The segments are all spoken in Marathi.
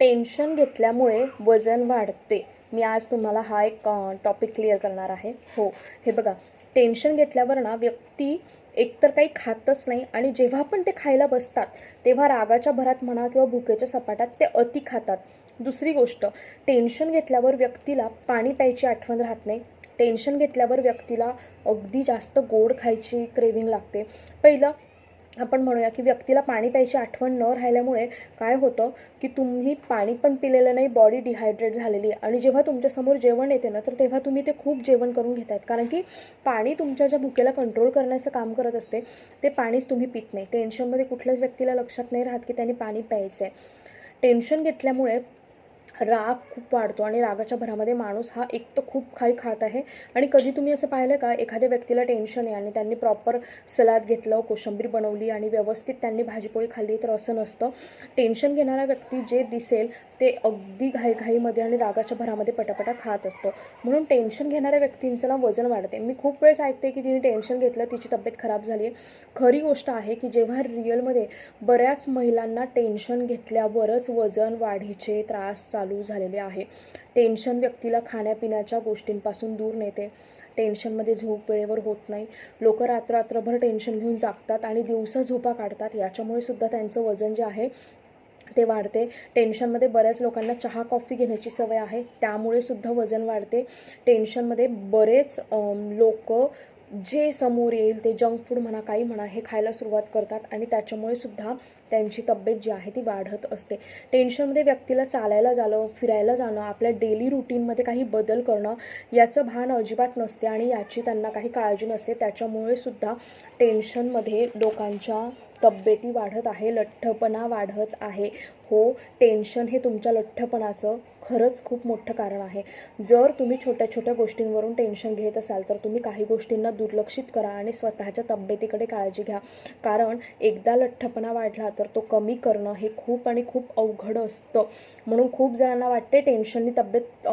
टेन्शन घेतल्यामुळे वजन वाढते. मी आज तुम्हाला हा एक टॉपिक क्लिअर करणार आहे. हो हे बघा. टेन्शन घेतल्यावर ना व्यक्ती एकतर काही खातच नाही आणि जेव्हा पण ते खायला बसतात तेव्हा रागाच्या भरात म्हणा किंवा भुकेच्या सपाटात ते अति खातात. दुसरी गोष्ट टेन्शन घेतल्यावर व्यक्तीला पाणी प्यायची आठवण राहत नाही. टेन्शन घेतल्यावर व्यक्तीला अगदी जास्त गोड खायची क्रेविंग लागते. पहिलं आपण म्हणूया की व्यक्तीला पाणी प्यायची आठवण न राहिल्यामुळे काय होतं की तुम्ही पाणी पण पिलेलं नाही बॉडी डिहायड्रेट झालेली आहे. आणि जेव्हा तुमच्यासमोर जेवण येते ना तर तेव्हा तुम्ही ते खूप जेवण करून घेत आहेत कारण की पाणी तुमच्या ज्या भुकेला कंट्रोल करण्याचं काम करत असते ते पाणीच तुम्ही पित नाही. टेन्शनमध्ये कुठल्याच व्यक्तीला लक्षात नाही राहत की त्यांनी पाणी प्यायचं आहे टेन्शन घेतल्यामुळे राग खूप वाढतो आणि रागाच्या भरामध्ये माणूस हा एक तर खूप काही खात आहे. आणि कधी तुम्ही असं पाहिलं का एखाद्या व्यक्तीला टेन्शन आहे आणि त्यांनी प्रॉपर सलाद घेतलं कोशिंबीर बनवली आणि व्यवस्थित त्यांनी भाजीपोळी खाल्ली तर असं नसतं. टेन्शन घेणारा व्यक्ती जे दिसेल ते अगदी घाईघाईमध्ये आणि रागाच्या भरामध्ये पटापटा खात असतो. म्हणून टेन्शन घेणाऱ्या व्यक्तींचं ना वजन वाढते. मी खूप वेळेस ऐकते की तिने टेन्शन घेतलं तिची तब्येत खराब झाली. आहे खरी गोष्ट आहे की जेव्हा रिअलमध्ये बऱ्याच महिलांना टेन्शन घेतल्यावरच वजन वाढीचे त्रास चालू झालेले आहे. टेन्शन व्यक्तीला खाण्यापिण्याच्या गोष्टींपासून दूर नेते. टेन्शनमध्ये झोप वेळेवर होत नाही. लोक रात्र रात्रभर टेन्शन घेऊन जागतात आणि दिवसा झोपा काढतात. याच्यामुळे सुद्धा त्यांचं वजन जे आहे ते वाढते. टेन्शनमध्ये बऱ्याच लोकांना चहा कॉफी घेण्याची सवय आहे. त्यामुळे सुद्धा वजन वाढते. टेन्शनमध्ये बरेच लोक जे समोर येईल ते जंक फूड म्हणा काही म्हणा हे खायला सुरुवात करतात आणि त्याच्यामुळे सुद्धा त्यांची तब्येत जी आहे ती वाढत असते. टेन्शनमध्ये व्यक्तीला चालायला जाणं फिरायला जाणं आपल्या डेली रुटीनमध्ये काही बदल करणं याचं भान अजिबात नसते आणि याची त्यांना काही काळजी नसते. त्याच्यामुळे सुद्धा टेन्शनमध्ये लोकांच्या तब्येती वाढत आहे लठ्ठपणा वाढत आहे. हो टेन्शन हे तुमच्या लठ्ठपणाचं खरंच खूप मोठं कारण आहे. जर तुम्ही छोट्या छोट्या गोष्टींवरून टेन्शन घेत असाल तर तुम्ही काही गोष्टींना दुर्लक्षित करा आणि स्वतःच्या तब्येतीकडे काळजी घ्या. कारण एकदा लठ्ठपणा वाढला तर तो कमी करणं हे खूप आणि खूप अवघड असतं. म्हणून खूप जणांना वाटते टेन्शननी तब्येत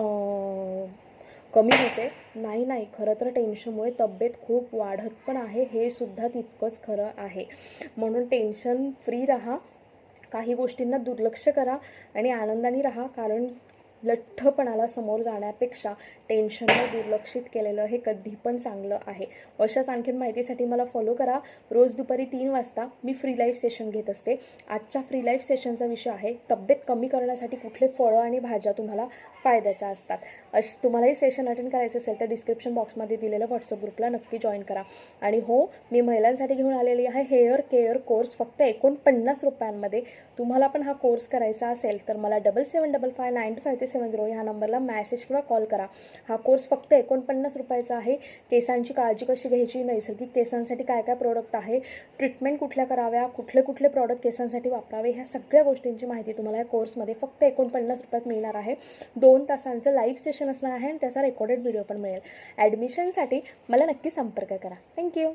कमी होते. नाही नाही खरं तर टेन्शनमुळे तब्येत खूप वाढत पण आहे हे सुद्धा तितकंच खरं आहे. म्हणून टेन्शन फ्री राहा काही गोष्टींना दुर्लक्ष करा आणि आनंदाने राहा कारण लठ्ठपणाला समोर जाण्यापेक्षा टेन्शनला दुर्लक्षित केलेलं हे कधी पण चांगलं आहे. अशाच आणखीन माहितीसाठी मला फॉलो करा. रोज दुपारी तीन वाजता मी फ्री लाईफ सेशन घेत असते. आजच्या फ्री लाईफ सेशनचा विषय आहे तब्येत कमी करण्यासाठी कुठले फळं आणि भाज्या तुम्हाला फायद्याच्या असतात. अश तुम्हालाही सेशन अटेंड करायचं असेल तर डिस्क्रिप्शन बॉक्समध्ये दिलेलं व्हॉट्सअप ग्रुपला नक्की जॉईन करा. आणि हो मी महिलांसाठी घेऊन आलेली आहे हेअर केअर कोर्स फक्त एकोणपन्नास रुपयांमध्ये तुम्हाला पण हा कोर्स करायचा असेल तर मला double seven double five nine five ते सेवन झिरो ह्या नंबरला मॅसेज किंवा कॉल करा. हा कोर्स फक्त एकोणपन्नास रुपयाचा आहे. केसांची काळजी कशी घ्यायची? नैसर्गिक केसांसाठी काय काय प्रोडक्ट आहे? ट्रीटमेंट कुठल्या कराव्या? कुठले कुठले प्रॉडक्ट केसांसाठी वापरावे? ह्या सगळ्या गोष्टींची माहिती तुम्हाला या कोर्समध्ये फक्त एकोणपन्नास रुपयात मिळणार आहे. दोन तासांचं लाईव्ह सेशन असणार आहे आणि त्याचा रेकॉर्डेड व्हिडिओ पण मिळेल. ॲडमिशनसाठी मला नक्की संपर्क करा. थँक्यू